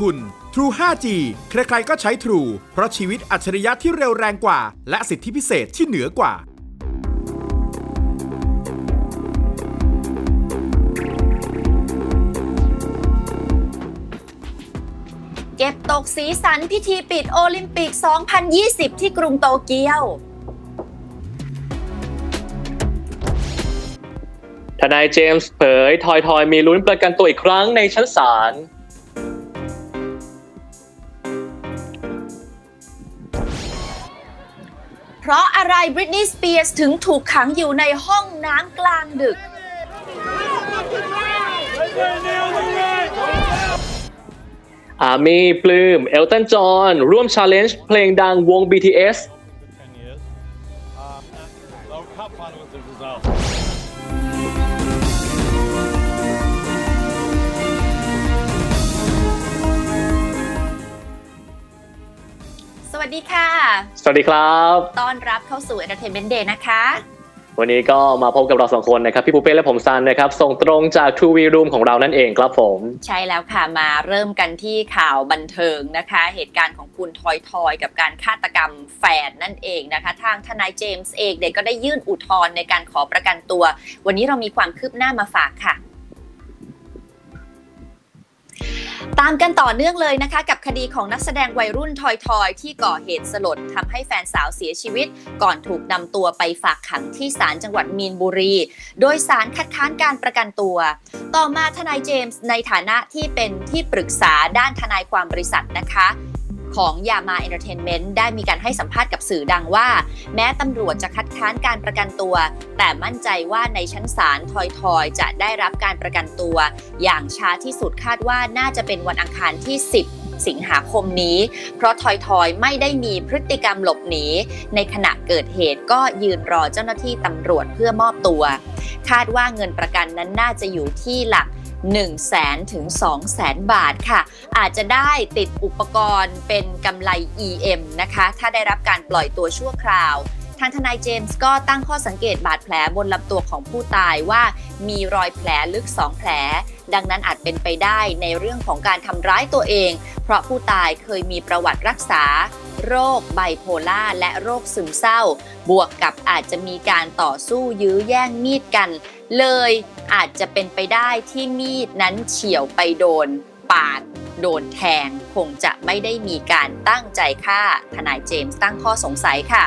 คุณ True 5G ใครๆก็ใช้ True เพราะชีวิตอัจฉริยะที่เร็วแรงกว่า และสิทธิพิเศษที่เหนือกว่าเก็บตกสีสันพิธีปิดโอลิมปิก 2020 ที่กรุงโตเกียว ทนายเจมส์เผย ทอยทอยมีลุ้นประกันตัวอีกครั้งในชั้นศาล เพราะอะไรบริตนีย์สเปียร์สถึงถูกขังอยู่ในห้องน้ำกลางดึก อามีปลื้ม เอลตันจอห์นร่วมชาเลนจ์เพลงดังวง BTS สวัสดีค่ะ สวัสดีครับ ต้อนรับเข้าสู่ Entertainment Day นะคะ วันนี้ก็มาพบกับเราสองคนนะครับ พี่ปูเป้และผมซันนะครับ ส่งตรงจาก True V Room ของเรานั่นเองครับผม ใช่แล้วค่ะ มาเริ่มกันที่ข่าวบันเทิงนะคะ เหตุการณ์ของคุณทอยทอยกับการฆาตกรรมแฟนนั่นเองนะคะ ทางทนายเจมส์เองเด็กก็ได้ยื่นอุทธรณ์ในการขอประกันตัว วันนี้เรามีความคืบหน้ามาฝากค่ะ ตามกันต่อเนื่องเลยนะคะ กับคดีของนักแสดงวัยรุ่นทอยทอยที่ก่อเหตุสลดทำให้แฟนสาวเสียชีวิต ก่อนถูกนำตัวไปฝากขังที่ศาลจังหวัดมีนบุรี โดยศาลคัดค้านการประกันตัว ต่อมาทนายเจมส์ในฐานะที่เป็นที่ปรึกษาด้านทนายความบริษัทนะคะ ของยามาเอนเตอร์เทนเมนต์ได้มีการให้สัมภาษณ์กับสื่อดังว่า แม้ตำรวจจะคัดค้านการประกันตัว แต่มั่นใจว่าในชั้นศาลทอยทอยๆจะได้รับการประกันตัว อย่างช้าที่สุดคาดว่าน่าจะเป็นวันอังคารที่ 10สิงหาคมนี้ เพราะทอยทอยๆไม่ได้มีพฤติกรรมหลบหนี ในขณะเกิดเหตุก็ยืนรอเจ้าหน้าที่ตำรวจเพื่อมอบตัว คาดว่าเงินประกันนั้นน่าจะอยู่ที่หลัก 1 0 0 0 0แสนถึง2 0 0แสนบาทค่ะ อาจจะได้ติดอุปกรณ์เป็นกำไร EM นะคะ ถ้าได้รับการปล่อยตัวชั่วคราว ทางทนายเจมส์ก็ตั้งข้อสังเกตบาดแผลบนลำตัวของผู้ตายว่ามีรอยแผลลึก 2 แผล ดังนั้นอาจเป็นไปได้ในเรื่องของการทำร้ายตัวเอง เพราะผู้ตายเคยมีประวัติรักษาโรคไบโพล่าและโรคซึมเศร้า บวกกับอาจจะมีการต่อสู้ยื้อแย่งมีดกัน เลยอาจจะเป็นไปได้ที่มีดนั้นเฉียวไปโดนปาดโดนแทง คงจะไม่ได้มีการตั้งใจฆ่าทนายเจมส์ตั้งข้อสงสัยค่ะ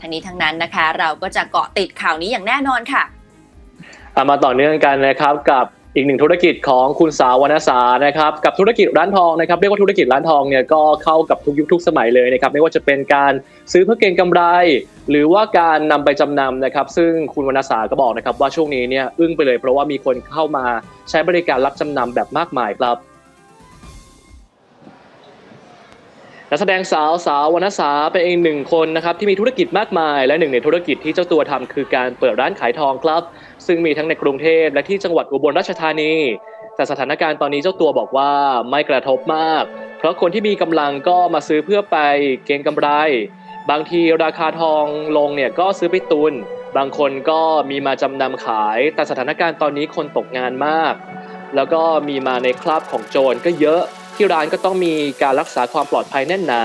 ทั้งนี้ทั้งนั้นนะคะ เราก็จะเกาะติดข่าวนี้อย่างแน่นอนค่ะอะมาต่อเนื่องกันนะครับกับ อีกหนึ่งธุรกิจของคุณสาววรรณสานะครับกับธุรกิจร้านทองนะครับเรียกว่าธุรกิจร้านทองเนี่ยก็เข้ากับทุกยุคทุกสมัยเลยนะครับไม่ว่าจะเป็นการซื้อเพื่อเก็งกำไร หรือว่าการนำไปจำนำนะครับซึ่งคุณวรรณสาก็บอกนะครับว่าช่วงนี้เนี่ยอึ้งไปเลยเพราะว่ามีคนเข้ามาใช้บริการรับจำนำแบบมากมายครับนักแสดงสาวสาววรรณสาเป็นอีกหนึ่งคนนะครับที่มีธุรกิจมากมาย และหนึ่งในธุรกิจที่เจ้าตัวทำคือการเปิดร้านขายทองครับ ซึ่งมีทั้งในกรุงเทพและที่จังหวัดอุบลราชธานี แต่สถานการณ์ตอนนี้เจ้าตัวบอกว่าไม่กระทบมาก เพราะคนที่มีกำลังก็มาซื้อเพื่อไปเก็งกำไร บางทีราคาทองลงเนี่ยก็ซื้อไปตุน บางคนก็มีมาจำนำขาย แต่สถานการณ์ตอนนี้คนตกงานมาก แล้วก็มีมาในคราบของโจรก็เยอะที่ร้านก็ต้องมีการรักษาความปลอดภัยแน่นหนา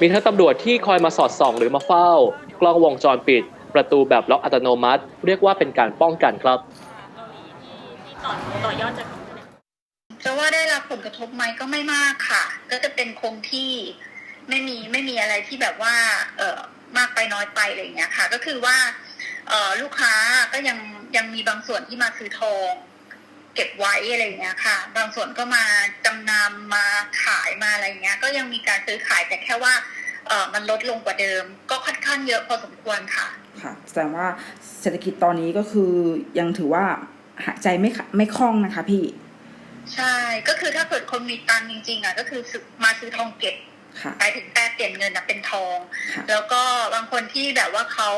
มีทั้งตำรวจที่คอยมาสอดส่องหรือมาเฝ้า กล้องวงจรปิด ประตูแบบล็อกอัตโนมัติ เรียกว่าเป็นการป้องกันครับจะว่าได้รับผลกระทบไหมก็ไม่มากค่ะ ก็จะเป็นคงที่ไม่มีไม่มีอะไรที่แบบว่า เออมากไปน้อยไปอะไรอย่างเงี้ยค่ะ ก็คือว่า เออลูกค้าก็ยังยังมีบางส่วนที่มาซื้อทอง เก็บไว้อะไรอย่างเงี้ยค่ะ บางส่วนก็มาจำนำมาขายมาอะไรอย่างเงี้ย ก็ยังมีการซื้อขายแต่แค่ว่า เออมันลดลงกว่าเดิม ก็ค่อนข้างเยอะพอสมควรค่ะ ค่ะแสดงว่าเศรษฐกิจตอนนี้ก็คือยังถือว่าหายใจไม่ขะไม่คล่องนะคะพี่ ใช่ก็คือถ้าเกิดคนมีตังค์จริง ๆ อะ ก็คือซื้อมาซื้อทองเก็บค่ะไปถึงแปรเปลี่ยนเงินนะเป็นทองค่ะแล้วก็บางคนที่แบบว่าเขา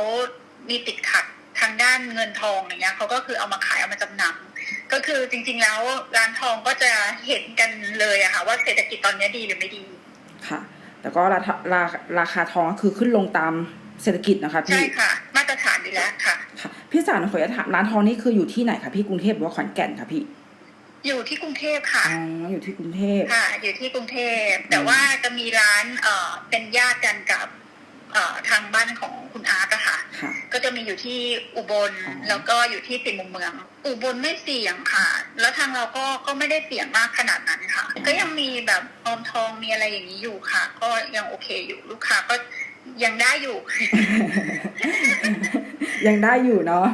มีติดขัดทางด้านเงินทองอย่างเงี้ยเขาก็คือเอามาขายเอามาจำนำก็คือจริง ๆ แล้วร้านทองก็จะเห็นกันเลยอะค่ะ ว่าเศรษฐกิจตอนนี้ดีหรือไม่ดีค่ะแต่ก็ราคาราราคาทองก็คือขึ้นลงตามเศรษฐกิจนะคะใช่พี่ค่ะมา ตรฐานดีแล้วค่ะค่ะ พี่สาวหนูขออนุญาตถามร้านทองนี่คืออยู่ที่ไหนคะพี่กรุงเทพหรือว่าขอนแก่นคะพี่ อยู่ที่กรุงเทพค่ะอ๋ออยู่ที่กรุงเทพค่ะ อยู่ที่กรุงเทพ แต่ว่าจะมีร้านเอ่อเป็นญาติกันกับเอ่อทางบ้านของคุณอาร์ตอะค่ะ ค่ะ ก็จะมีอยู่ที่อุบลอ๋อ แล้วก็อยู่ที่ติดมุมเมือง อุบลไม่เสี่ยงค่ะ แล้วทางเราก็ก็ไม่ได้เสี่ยงมากขนาดนั้นค่ะ ก็ยังมีแบบออมทองมีอะไรอย่างนี้อยู่ค่ะ ก็ยังโอเคอยู่ลูกค้าก็ยังได้อยู่ ยังได้อยู่เนาะ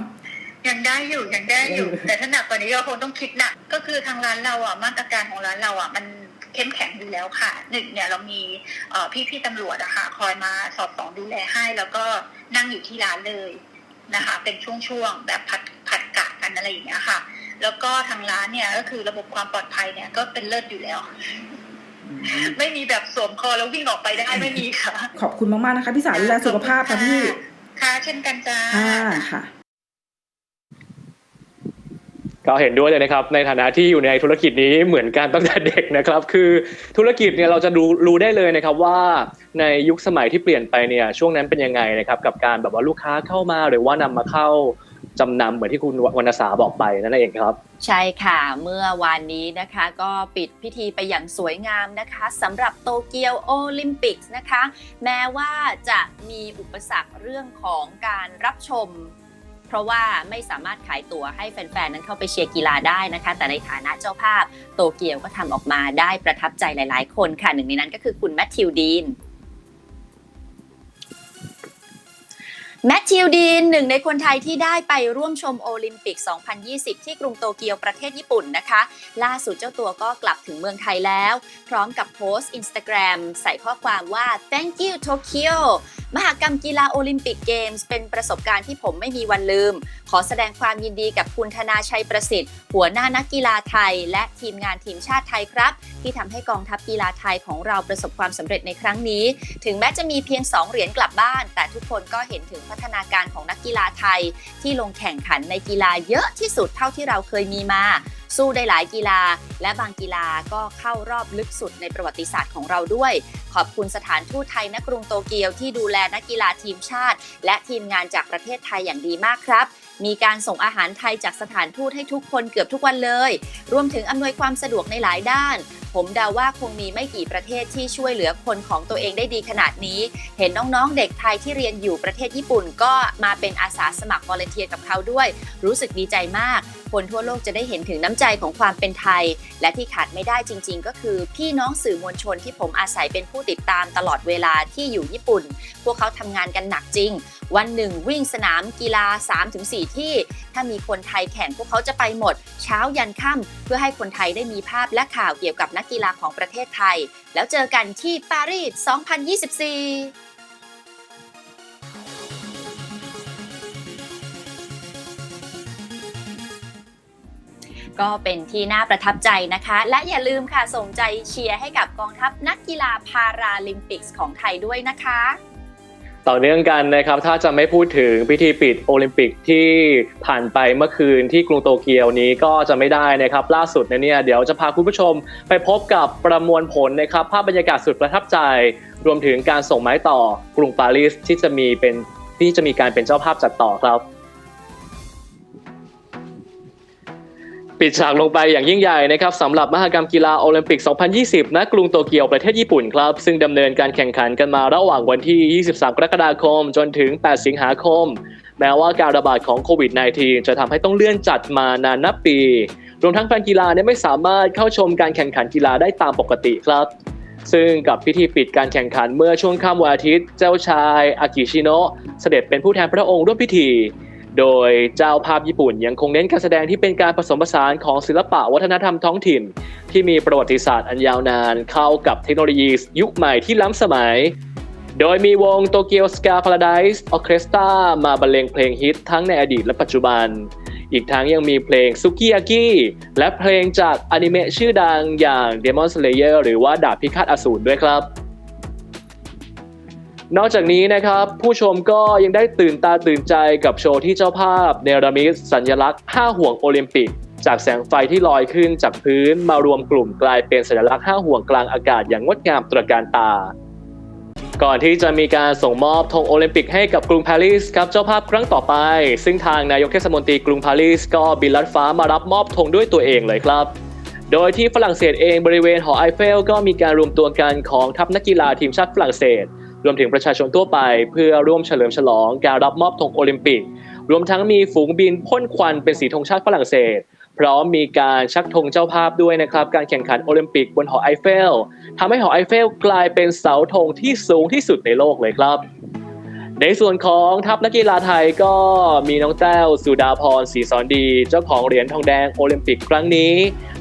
ยังได้อยู่ยังได้อยู่ยังอยู่แต่ถ้าหนักกว่านี้เราคงต้องคิดหนักก็คือทางร้านเราอะมาตรการของร้านเราอะมันเข้มแข็งอยู่แล้วค่ะหนึ่งเนี่ยเรามีเอ่อพี่ๆตำรวจอะค่ะคอยมาสอบสองดูแลให้ แล้วก็นั่งอยู่ที่ร้านเลยนะคะ เป็นช่วงๆแบบผัดผัดกะกันอะไรอย่างเงี้ยค่ะ แล้วก็ทางร้านเนี่ยก็คือระบบความปลอดภัยเนี่ยก็เป็นเลิศอยู่แล้ว ไม่มีแบบสวมคอแล้ววิ่งออกไปได้ไม่มีค่ะ ขอบคุณมากๆนะคะพี่สาวดูแลสุขภาพค่ะพี่ค่ะ เช่นกันจ้าค่ะค่ะ ก็เห็นด้วยเลยนะครับ ในฐานะที่อยู่ในธุรกิจนี้เหมือนกันตั้งแต่เด็กนะครับ คือธุรกิจเนี่ยเราจะรู้รู้ได้เลยนะครับว่าในยุคสมัยที่เปลี่ยนไปเนี่ยช่วงนั้นเป็นยังไงนะครับ กับการแบบว่าลูกค้าเข้ามาหรือว่านำมาเข้า จำนำเหมือนที่คุณวรรณสาบอกไปนั่นเองครับ ใช่ค่ะ เมื่อวานนี้นะคะก็ปิดพิธีไปอย่างสวยงามนะคะสำหรับโตเกียวโอลิมปิกส์นะคะ แม้ว่าจะมีอุปสรรคเรื่องของการรับชม เพราะว่าไม่สามารถขายตั๋วให้แฟนๆ นั้นเข้าไปเชียร์กีฬาได้นะคะ แต่ในฐานะเจ้าภาพโตเกียวก็ทำออกมาได้ประทับใจหลายๆ คนค่ะหนึ่งในนั้นก็คือคุณแมทธิวดีน แมทธิวดีนหนึ่งในคนไทยที่ได้ไปร่วมชมโอลิมปิก 2020 ที่กรุงโตเกียวประเทศญี่ปุ่นนะคะ ล่าสุดเจ้าตัวก็กลับถึงเมืองไทยแล้ว พร้อมกับโพสต์ Instagram ใส่ข้อความว่า thank you Tokyo มหากรรมกีฬาโอลิมปิกเกมส์เป็นประสบการณ์ที่ผมไม่มีวันลืม ขอแสดงความยินดีกับคุณธนาชัยประสิทธิ์ หัวหน้านักกีฬาไทย และทีมงานทีมชาติไทยครับ ที่ทำให้กองทัพกีฬาไทยของเราประสบความสำเร็จในครั้งนี้ ถึงแม้จะมีเพียง 2 เหรียญกลับบ้าน แต่ทุกคนก็เห็นถึงพัฒนาการของนักกีฬาไทย ที่ลงแข่งขันในกีฬาเยอะที่สุดเท่าที่เราเคยมีมาสู้ได้หลายกีฬา และบางกีฬาก็เข้ารอบลึกสุดในประวัติศาสตร์ของเราด้วย ขอบคุณสถานทูตไทยณกรุงโตเกียวที่ดูแลนักกีฬาทีมชาติ และทีมงานจากประเทศไทยอย่างดีมากครับมีการส่งอาหารไทยจากสถานทูตให้ทุกคนเกือบทุกวันเลย รวมถึงอำนวยความสะดวกในหลายด้าน ผมเดาว่าคงมีไม่กี่ประเทศที่ช่วยเหลือคนของตัวเองได้ดีขนาดนี้ เห็นน้องๆ เด็กไทยที่เรียนอยู่ประเทศญี่ปุ่น ก็มาเป็นอาสาสมัครวอลเนเทียกับเขาด้วย รู้สึกดีใจมาก คนทั่วโลกจะได้เห็นถึงน้ำใจของความเป็นไทย และที่ขาดไม่ได้จริง ๆ ก็คือ พี่น้องสื่อมวลชนที่ผมอาศัยเป็นผู้ติดตามตลอดเวลาที่อยู่ญี่ปุ่น พวกเขาทำงานกันหนักจริง วันหนึ่งวิ่งสนามกีฬา 3-4 ที่ ถ้ามีคนไทยแข่งพวกเขาจะไปหมด เช้ายันค่ำเพื่อให้คนไทยได้มีภาพและข่าวเกี่ยวกับนักกีฬาของประเทศไทย แล้วเจอกันที่ปารีส 2024ก็เป็นที่น่าประทับใจนะคะ และอย่าลืมค่ะส่งใจเชียร์ให้กับกองทัพนักกีฬาพาราลิมปิกส์ของไทยด้วยนะคะ ต่อเนื่องกันนะครับ ถ้าจะไม่พูดถึงพิธีปิดโอลิมปิกที่ผ่านไปเมื่อคืนที่กรุงโตเกียวนี้ก็จะไม่ได้นะครับ ล่าสุดเนี่ยเดี๋ยวจะพาคุณผู้ชมไปพบกับประมวลผลนะครับ ภาพบรรยากาศสุดประทับใจ รวมถึงการส่งไม้ต่อกรุงปารีสที่จะมีเป็นที่จะมีการเป็นเจ้าภาพจัดต่อครับ ปิดฉากลงไปอย่างยิ่งใหญ่นะครับสำหรับมหกรรมกีฬาโอลิมปิก 2020 ณ กรุงโตเกียวประเทศญี่ปุ่นครับ ซึ่งดำเนินการแข่งขันกันมาระหว่างวันที่ 23 กรกฎาคม จนถึง 8 สิงหาคม แม้ว่าการระบาดของโควิด -19 จะทำให้ต้องเลื่อนจัดมานานนับปี รวมทั้งแฟนกีฬาเนี่ยไม่สามารถเข้าชมการแข่งขันกีฬาได้ตามปกติครับ ซึ่งกับพิธีปิดการแข่งขันเมื่อช่วงค่ำวันอาทิตย์ เจ้าชายอากิชิโนะเสด็จเป็นผู้แทนพระองค์ร่วมพิธี โดยเจ้าภาพญี่ปุ่นยังคงเน้นการแสดงที่เป็นการผสมผสานของศิลปะวัฒนธรรมท้องถิ่น ที่มีประวัติศาสตร์อันยาวนานเข้ากับเทคโนโลยียุคใหม่ที่ล้ำสมัย โดยมีวงโตเกียวสกาพาราไดส์ออเคสตรามาบรรเลงเพลงฮิตทั้งในอดีตและปัจจุบัน อีกทั้งยังมีเพลงซุกิยากิและเพลงจากอนิเมะชื่อดังอย่าง Demon Slayer หรือว่าดาบพิฆาตอสูรด้วยครับ นอกจากนี้นะครับ ผู้ชมก็ยังได้ตื่นตาตื่นใจกับโชว์ที่เจ้าภาพเนรมิตสัญลักษณ์ 5 ห่วงโอลิมปิก จากแสงไฟที่ลอยขึ้นจากพื้นมารวมกลุ่มกลายเป็นสัญลักษณ์ 5 ห่วงกลางอากาศอย่างงดงามตระการตา ก่อนที่จะมีการส่งมอบธงโอลิมปิกให้กับกรุงปารีสครับเจ้าภาพครั้งต่อไป ซึ่งทางนายกเทศมนตรีกรุงปารีสก็บินลัดฟ้ามารับมอบธงด้วยตัวเองเลยครับโดยที่ฝรั่งเศสเองบริเวณหอไอเฟลก็มีการรวมตัวกันของทัพนักกีฬาทีมชาติฝรั่งเศส รวมถึงประชาชนทั่วไป เพื่อร่วมเฉลิมฉลองการรับมอบธงโอลิมปิก รวมทั้งมีฝูงบินพ่นควันเป็นสีธงชาติฝรั่งเศส พร้อมมีการชักธงเจ้าภาพด้วยนะครับ การแข่งขันโอลิมปิกบนหอไอเฟลทำให้หอไอเฟลกลายเป็นเสาธงที่สูงที่สุดในโลกเลยครับในส่วนของทัพนักกีฬาไทยก็มีน้องแต้วสุดาพรศรีสอนดี เจ้าของเหรียญทองแดงโอลิมปิกครั้งนี้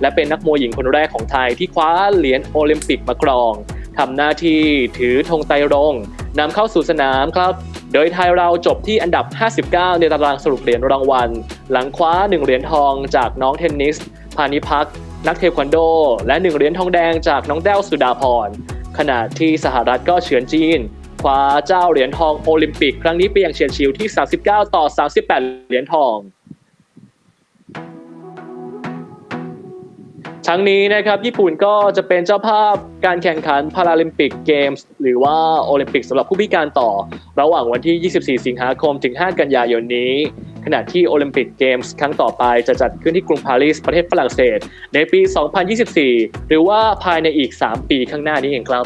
และเป็นนักมวยหญิงคนแรกของไทยที่คว้าเหรียญโอลิมปิกมาครอง ทำหน้าที่ถือธงไตรรงนำเข้าสู่สนามครับ โดยไทยเราจบที่อันดับ 59 ในตารางสรุปเหรียญรางวัล หลังคว้า 1 เหรียญทองจากน้องเทนนิส พานิพัก นักเทควันโด และ 1 เหรียญทองแดงจากน้องแต้วสุดาพร ขณะที่สหรัฐก็เฉือนจีน คว้าเจ้าเหรียญทองโอลิมปิก ครั้งนี้ไปอย่างเฉียดฉิวที่ 39 ต่อ 38 เหรียญทอง ทั้งนี้นะครับญี่ปุ่นก็จะเป็นเจ้าภาพการแข่งขันพาราลิมปิกเกมส์หรือว่าโอลิมปิกสำหรับผู้พิการต่อ ระหว่างวันที่ 24 สิงหาคมถึง 5 กันยายนนี้ ขณะที่โอลิมปิกเกมส์ครั้งต่อไปจะจัดขึ้นที่กรุงปารีสประเทศฝรั่งเศส ในปี 2024 หรือว่าภายในอีก 3 ปีข้างหน้านี้เองครับ